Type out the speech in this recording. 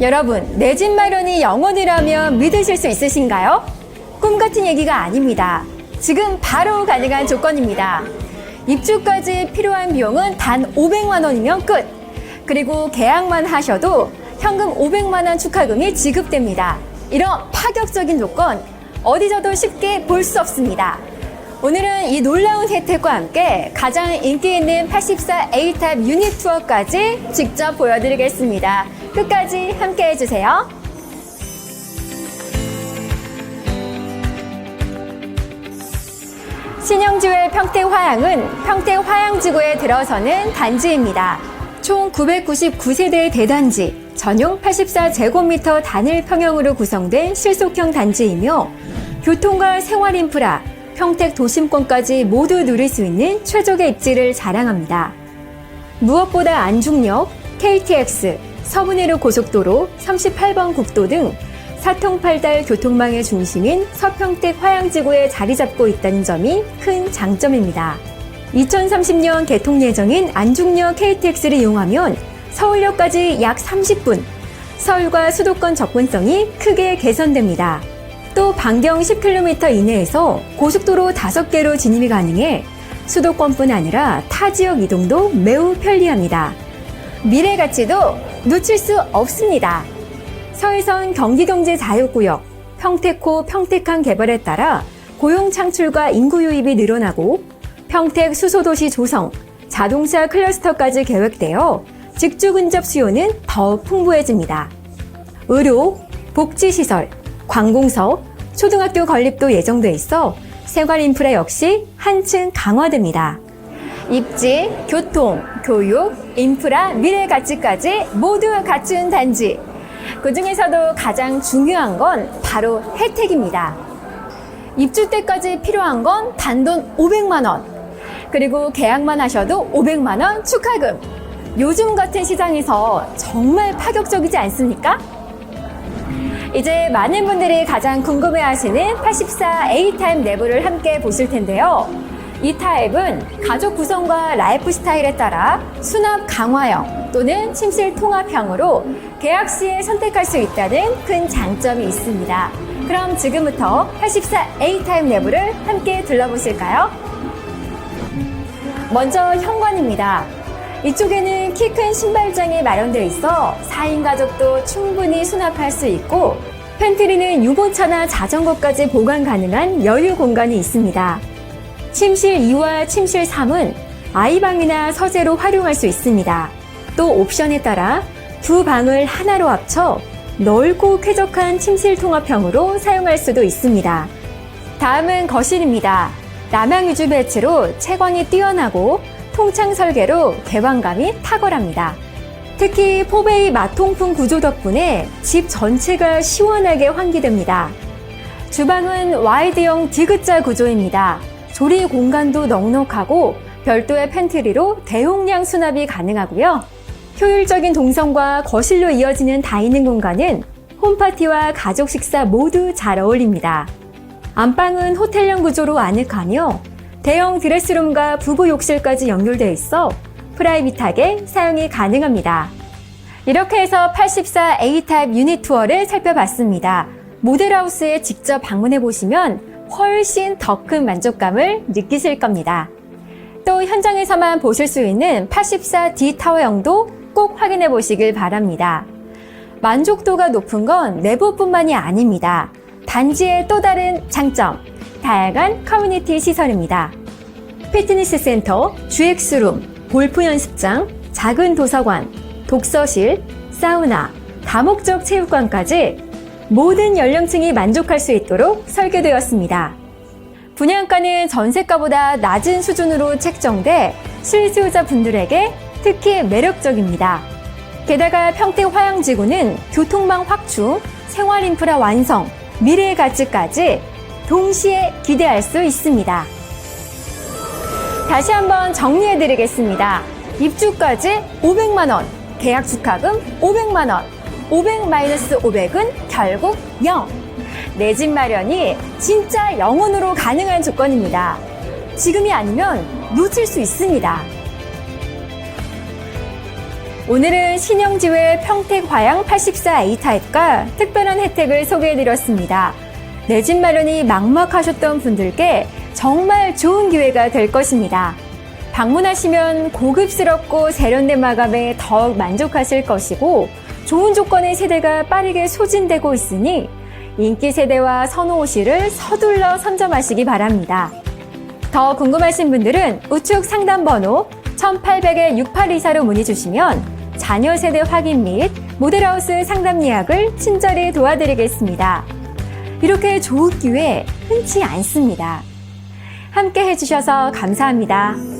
여러분, 내 집 마련이 영원이라면 믿으실 수 있으신가요? 꿈 같은 얘기가 아닙니다. 지금 바로 가능한 조건입니다. 입주까지 필요한 비용은 단 500만 원이면 끝. 그리고 계약만 하셔도 현금 500만 원 축하금이 지급됩니다. 이런 파격적인 조건 어디서도 쉽게 볼 수 없습니다. 오늘은 이 놀라운 혜택과 함께 가장 인기 있는 84 A탑 유닛 투어까지 직접 보여드리겠습니다. 끝까지 함께 해주세요. 신영지회 평택화양은 평택화양지구에 들어서는 단지입니다. 총 999세대의 대단지, 전용 84제곱미터 단일 평형으로 구성된 실속형 단지이며 교통과 생활 인프라, 평택 도심권까지 모두 누릴 수 있는 최적의 입지를 자랑합니다. 무엇보다 안중역, KTX, 서문회로 고속도로, 38번 국도 등 사통팔달 교통망의 중심인 서평택 화양지구에 자리 잡고 있다는 점이 큰 장점입니다. 2030년 개통 예정인 안중역 KTX를 이용하면 서울역까지 약 30분, 서울과 수도권 접근성이 크게 개선됩니다. 또 반경 10km 이내에서 고속도로 5개로 진입이 가능해 수도권뿐 아니라 타 지역 이동도 매우 편리합니다. 미래 가치도 놓칠 수 없습니다. 서해선 경기경제자유구역, 평택호 평택항 개발에 따라 고용 창출과 인구 유입이 늘어나고 평택 수소도시 조성, 자동차 클러스터까지 계획되어 직주 근접 수요는 더 풍부해집니다. 의료, 복지시설, 관공서, 초등학교 건립도 예정돼 있어 생활 인프라 역시 한층 강화됩니다. 입지, 교통, 교육, 인프라, 미래 가치까지 모두 갖춘 단지. 그 중에서도 가장 중요한 건 바로 혜택입니다. 입주 때까지 필요한 건 단돈 500만 원. 그리고 계약만 하셔도 500만 원 축하금. 요즘 같은 시장에서 정말 파격적이지 않습니까? 이제 많은 분들이 가장 궁금해 하시는 84 A 타입 내부를 함께 보실 텐데요. 이 타입은 가족 구성과 라이프 스타일에 따라 수납 강화형 또는 침실 통합형으로 계약 시에 선택할 수 있다는 큰 장점이 있습니다. 그럼 지금부터 84 A 타입 내부를 함께 둘러보실까요? 먼저 현관입니다. 이쪽에는 키 큰 신발장이 마련되어 있어 4인 가족도 충분히 수납할 수 있고 팬트리는 유모차나 자전거까지 보관 가능한 여유 공간이 있습니다. 침실 2와 침실 3은 아이방이나 서재로 활용할 수 있습니다. 또 옵션에 따라 두 방을 하나로 합쳐 넓고 쾌적한 침실 통합형으로 사용할 수도 있습니다. 다음은 거실입니다. 남향 유주 배치로 채광이 뛰어나고 통창 설계로 개방감이 탁월합니다. 특히 포베이 마통풍 구조 덕분에 집 전체가 시원하게 환기됩니다. 주방은 와이드형 디귿자 구조입니다. 조리 공간도 넉넉하고 별도의 팬트리로 대용량 수납이 가능하고요. 효율적인 동선과 거실로 이어지는 다이닝 공간은 홈파티와 가족 식사 모두 잘 어울립니다. 안방은 호텔형 구조로 아늑하며 대형 드레스룸과 부부 욕실까지 연결되어 있어 프라이빗하게 사용이 가능합니다. 이렇게 해서 84 A타입 유닛 투어를 살펴봤습니다. 모델하우스에 직접 방문해 보시면 훨씬 더 큰 만족감을 느끼실 겁니다. 또 현장에서만 보실 수 있는 84 D 타워형도 꼭 확인해 보시길 바랍니다. 만족도가 높은 건 내부뿐만이 아닙니다. 단지의 또 다른 장점, 다양한 커뮤니티 시설입니다. 피트니스 센터, GX룸, 골프 연습장, 작은 도서관, 독서실, 사우나, 다목적 체육관까지 모든 연령층이 만족할 수 있도록 설계되었습니다. 분양가는 전세가보다 낮은 수준으로 책정돼 실수요자 분들에게 특히 매력적입니다. 게다가 평택 화양지구는 교통망 확충, 생활 인프라 완성, 미래의 가치까지 동시에 기대할 수 있습니다. 다시 한번 정리해 드리겠습니다. 입주까지 500만원, 계약 축하금 500만원, 500-500은 결국 0. 내 집 마련이 진짜 영원으로 가능한 조건입니다. 지금이 아니면 놓칠 수 있습니다. 오늘은 신영지회 평택 화양 84A 타입과 특별한 혜택을 소개해드렸습니다. 내 집 마련이 막막하셨던 분들께 정말 좋은 기회가 될 것입니다. 방문하시면 고급스럽고 세련된 마감에 더욱 만족하실 것이고 좋은 조건의 세대가 빠르게 소진되고 있으니 인기 세대와 선호호실을 서둘러 선점하시기 바랍니다. 더 궁금하신 분들은 우측 상담 번호 1800-6824로 문의 주시면 자녀 세대 확인 및 모델하우스 상담 예약을 친절히 도와드리겠습니다. 이렇게 좋은 기회 흔치 않습니다. 함께 해주셔서 감사합니다.